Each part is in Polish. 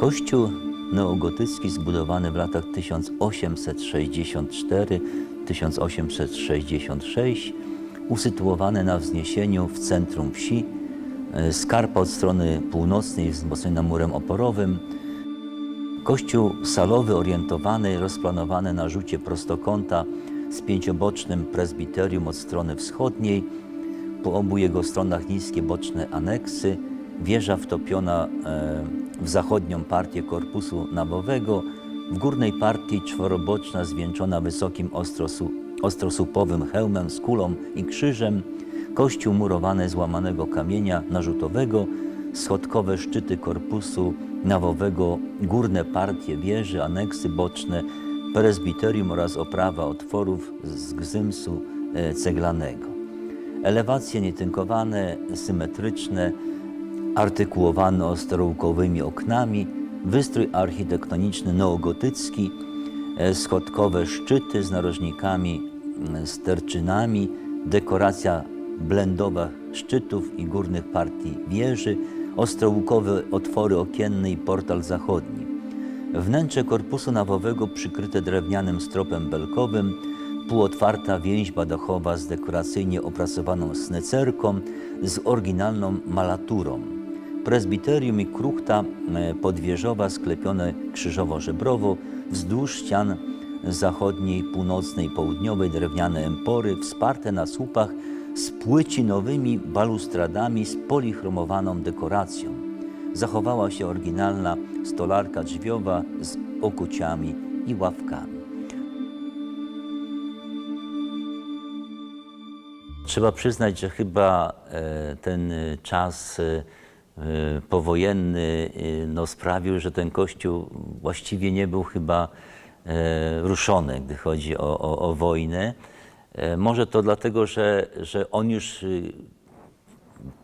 Kościół neogotycki zbudowany w latach 1864-1866, usytuowany na wzniesieniu w centrum wsi, skarpa od strony północnej wzmocniona murem oporowym. Kościół salowy orientowany, rozplanowany na rzucie prostokąta z pięciobocznym prezbiterium od strony wschodniej, po obu jego stronach niskie boczne aneksy, wieża wtopiona e, w zachodnią partię korpusu nawowego, w górnej partii czworoboczna zwieńczona wysokim ostrosu, ostrosupowym hełmem z kulą i krzyżem, kościół murowany z łamanego kamienia narzutowego, schodkowe szczyty korpusu nawowego, górne partie wieży, aneksy boczne, prezbiterium oraz oprawa otworów z gzymsu e, ceglanego. Elewacje nietynkowane, symetryczne, artykułowane ostrołkowymi oknami, wystrój architektoniczny neogotycki, e, schodkowe szczyty z narożnikami, sterczynami, dekoracja blendowa szczytów i górnych partii wieży, ostrołkowe otwory okienne i portal zachodni. Wnętrze korpusu nawowego przykryte drewnianym stropem belkowym, półotwarta więźba dachowa z dekoracyjnie opracowaną snecerką z oryginalną malaturą. Prezbiterium i kruchta e, podwieżowa sklepione krzyżowo-żebrowo wzdłuż ścian zachodniej, północnej, południowej drewniane empory wsparte na słupach z płycinowymi balustradami z polichromowaną dekoracją. Zachowała się oryginalna stolarka drzwiowa z okuciami i ławkami. Trzeba przyznać, że chyba e, ten e, czas e, powojenny no, sprawił, że ten kościół właściwie nie był chyba ruszony, gdy chodzi o, o, o wojnę. E, Może to dlatego, że, że on już y,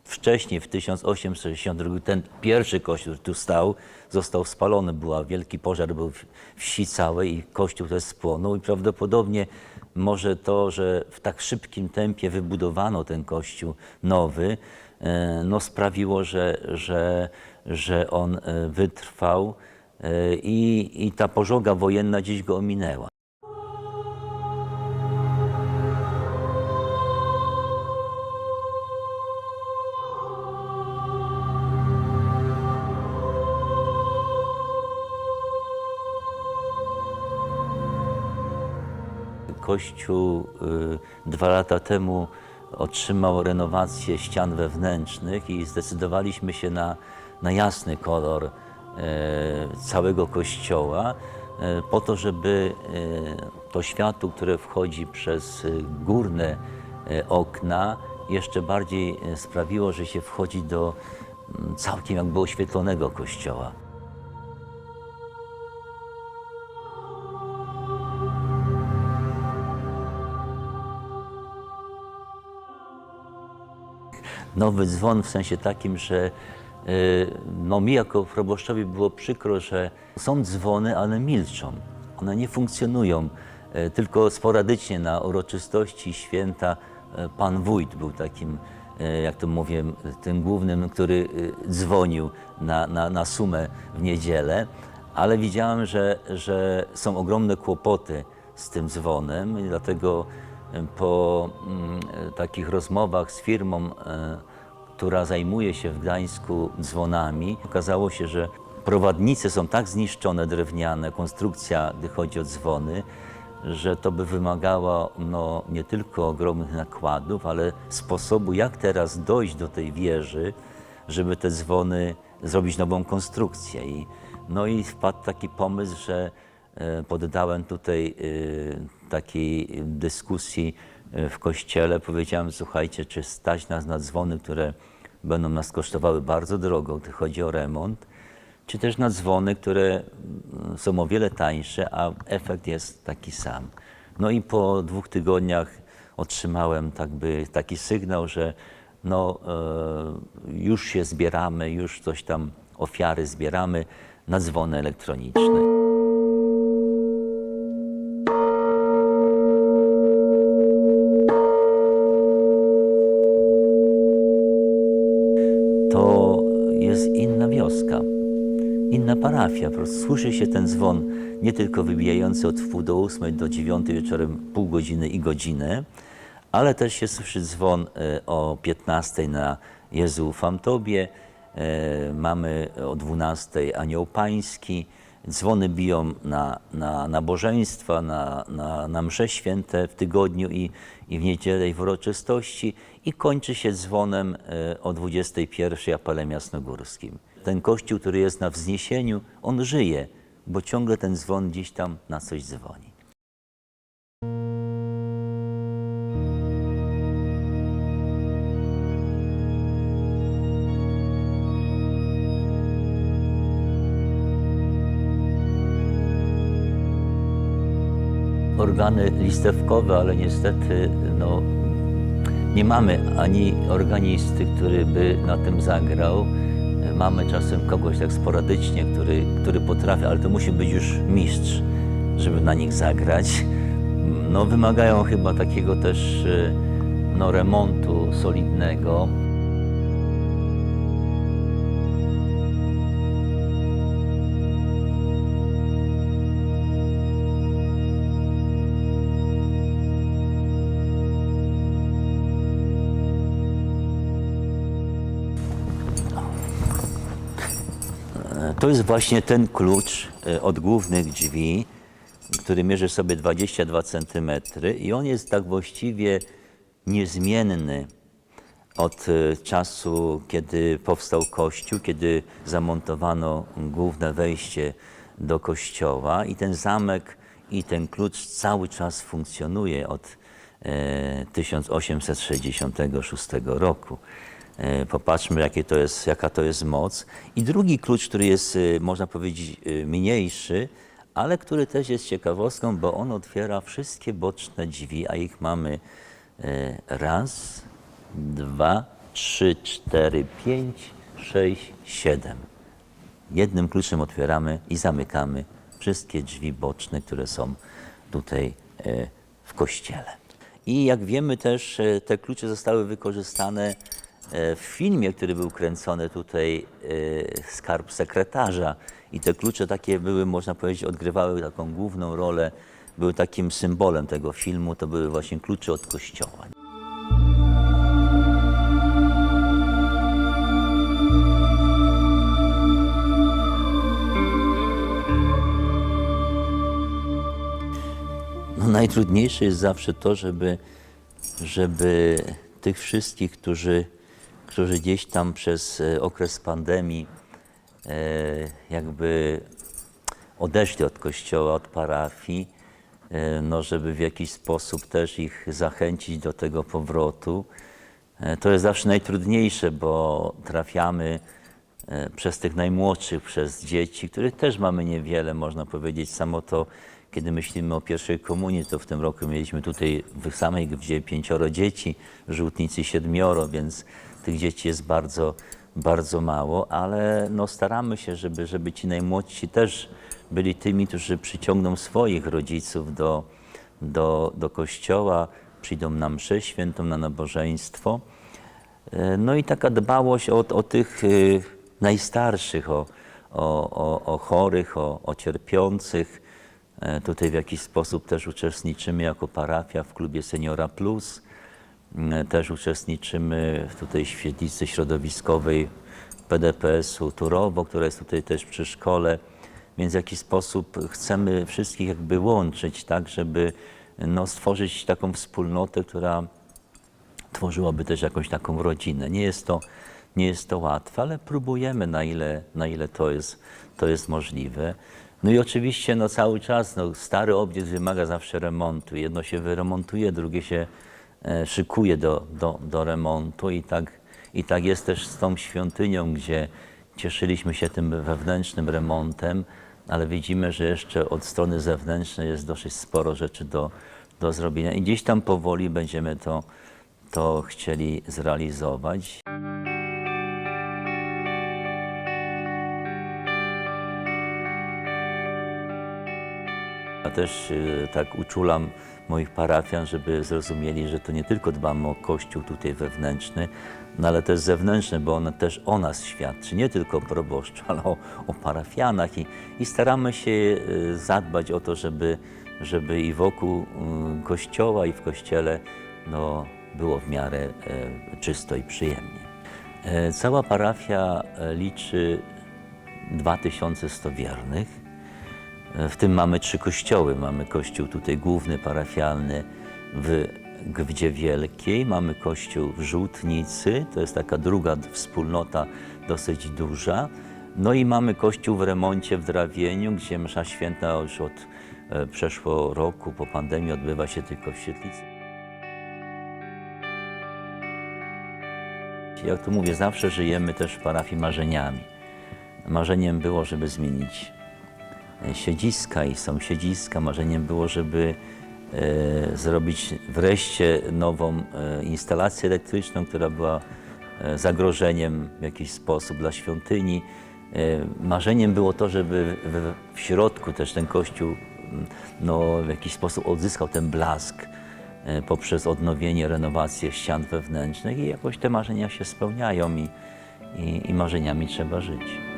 wcześniej, w 1862, ten pierwszy kościół, który tu stał, został spalony. Była wielki pożar, był wsi całej i kościół też spłonął. I prawdopodobnie może to, że w tak szybkim tempie wybudowano ten kościół nowy, e, no sprawiło, że, że, że on e, wytrwał i, i ta pożoga wojenna gdzieś go ominęła. Kościół y, dwa lata temu otrzymał renowację ścian wewnętrznych i zdecydowaliśmy się na, na jasny kolor e, całego kościoła, e, po to, żeby to światło, które wchodzi przez górne okna, jeszcze bardziej sprawiło, że się wchodzi do mm, całkiem jakby oświetlonego kościoła. Nowy dzwon w sensie takim, że y, no mi jako proboszczowi było przykro, że są dzwony, ale milczą. One nie funkcjonują. Y, Tylko sporadycznie na uroczystości święta y, pan wójt był takim, jak to mówię, tym głównym, który dzwonił na, na, na sumę w niedzielę, ale widziałem, że, że są ogromne kłopoty z tym dzwonem i dlatego po mm, takich rozmowach z firmą, e, która zajmuje się w Gdańsku dzwonami, okazało się, że prowadnice są tak zniszczone drewniane, konstrukcja, gdy chodzi o dzwony, że to by wymagało no, nie tylko ogromnych nakładów, ale sposobu, jak teraz dojść do tej wieży, żeby te dzwony zrobić nową konstrukcję. I, no i wpadł taki pomysł, że e, poddałem tutaj e, takiej dyskusji e, w kościele. Powiedziałem, słuchajcie, czy stać nas na dzwony, które będą nas kosztowały bardzo drogo, gdy chodzi o remont, czy też na dzwony, które mm, są o wiele tańsze, a efekt jest taki sam. No i po dwóch tygodniach otrzymałem tak by taki sygnał, że no, e, już się zbieramy, już coś tam ofiary zbieramy na dzwony elektroniczne. Wioska, inna parafia. Po prostu słyszy się ten dzwon nie tylko wybijający od wpół do ósmej do dziewiątej wieczorem pół godziny i godzinę, ale też się słyszy dzwon e, o 15 na Jezu ufam Tobie, e, mamy o 12 Anioł Pański, dzwony biją na, na nabożeństwa, na, na, na msze święte w tygodniu i, i w niedzielę i w uroczystości i kończy się dzwonem e, o 21 apelem jasnogórskim. Ten kościół, który jest na wzniesieniu, on żyje, bo ciągle ten dzwon gdzieś tam na coś dzwoni. organy listewkowe, ale niestety no, nie mamy ani organisty, który by na tym zagrał. Mamy czasem kogoś tak sporadycznie, który, który potrafi, ale to musi być już mistrz, żeby na nich zagrać. No, wymagają chyba takiego też e, no, remontu solidnego. To jest właśnie ten klucz e, od głównych drzwi, który mierzy sobie 22 cm i on jest tak właściwie niezmienny od e, czasu, kiedy powstał kościół, kiedy zamontowano główne wejście do kościoła i ten zamek i ten klucz cały czas funkcjonuje od e, 1866 roku. E, Popatrzmy, jakie to jest, jaka to jest moc. I drugi klucz, który jest, e, można powiedzieć, e, mniejszy, ale który też jest ciekawostką, bo on otwiera wszystkie boczne drzwi, a ich mamy raz, dwa, trzy, cztery, pięć, sześć, siedem. Jednym kluczem otwieramy i zamykamy wszystkie drzwi boczne, które są tutaj w kościele. I jak wiemy też, te klucze zostały wykorzystane w filmie, który był kręcony tutaj, e, Skarb Sekretarza. I te klucze takie były, można powiedzieć, odgrywały taką główną rolę, były takim symbolem tego filmu, to były właśnie klucze od kościoła. No, najtrudniejsze jest zawsze to, żeby, żeby tych wszystkich, którzy, którzy gdzieś tam przez e, okres pandemii e, jakby odeszli od kościoła, od parafii, e, no, żeby w jakiś sposób też ich zachęcić do tego powrotu. To jest zawsze najtrudniejsze, bo trafiamy przez tych najmłodszych, przez dzieci, których też mamy niewiele, można powiedzieć. Samo to, kiedy myślimy o pierwszej komunii, to w tym roku mieliśmy tutaj w samej gdzie pięcioro dzieci, w Żółtnicy siedmioro, więc tych dzieci jest bardzo, bardzo mało, ale no staramy się, żeby, żeby ci najmłodsi też byli tymi, którzy przyciągną swoich rodziców do, do, do kościoła, przyjdą na mszę świętą, na nabożeństwo. E, No i taka dbałość o, o tych y, najstarszych, o, o, o, o chorych, o, o cierpiących. E, Tutaj w jakiś sposób też uczestniczymy jako parafia w klubie Seniora Plus. E, Też uczestniczymy tutaj w świetlicy środowiskowej PDPS-u Turowo, która jest tutaj też przy szkole. Więc w jakiś sposób chcemy wszystkich jakby łączyć, tak, żeby no, stworzyć taką wspólnotę, która tworzyłoby też jakąś taką rodzinę. Nie jest to, nie jest to łatwe, ale próbujemy na ile, na ile to, jest, to jest możliwe. No i oczywiście no, cały czas no, stary obiekt wymaga zawsze remontu. Jedno się wyremontuje, drugie się E, szykuje do, do, do remontu i tak, i tak jest też z tą świątynią, gdzie cieszyliśmy się tym wewnętrznym remontem, ale widzimy, że jeszcze od strony zewnętrznej jest dosyć sporo rzeczy do, do zrobienia i gdzieś tam powoli będziemy to, to chcieli zrealizować. Ja też e, tak uczulam moich parafian, żeby zrozumieli, że to nie tylko dbamy o kościół tutaj wewnętrzny, no ale też zewnętrzny, bo on też o nas świadczy, nie tylko o proboszczu, ale o, o parafianach i, i staramy się y, zadbać o to, żeby, żeby i wokół y, kościoła i w kościele no, było w miarę e, czysto i przyjemnie. E, Cała parafia e, liczy 2100 wiernych. W tym mamy trzy kościoły. Mamy kościół tutaj główny, parafialny w Gwdzie Wielkiej, mamy kościół w Żółtnicy, to jest taka druga wspólnota dosyć duża. No i mamy kościół w remoncie w Drawieniu, gdzie msza święta już od e, przeszło roku po pandemii odbywa się tylko w świetlicy. Jak tu mówię, zawsze żyjemy też w parafii marzeniami. Marzeniem było, żeby zmienić siedziska i są siedziska. Marzeniem było, żeby e, zrobić wreszcie nową e, instalację elektryczną, która była e, zagrożeniem w jakiś sposób dla świątyni. E, marzeniem było to, żeby w, środku też ten kościół no, w jakiś sposób odzyskał ten blask e, poprzez odnowienie, renowację ścian wewnętrznych i jakoś te marzenia się spełniają i, i, i marzeniami trzeba żyć.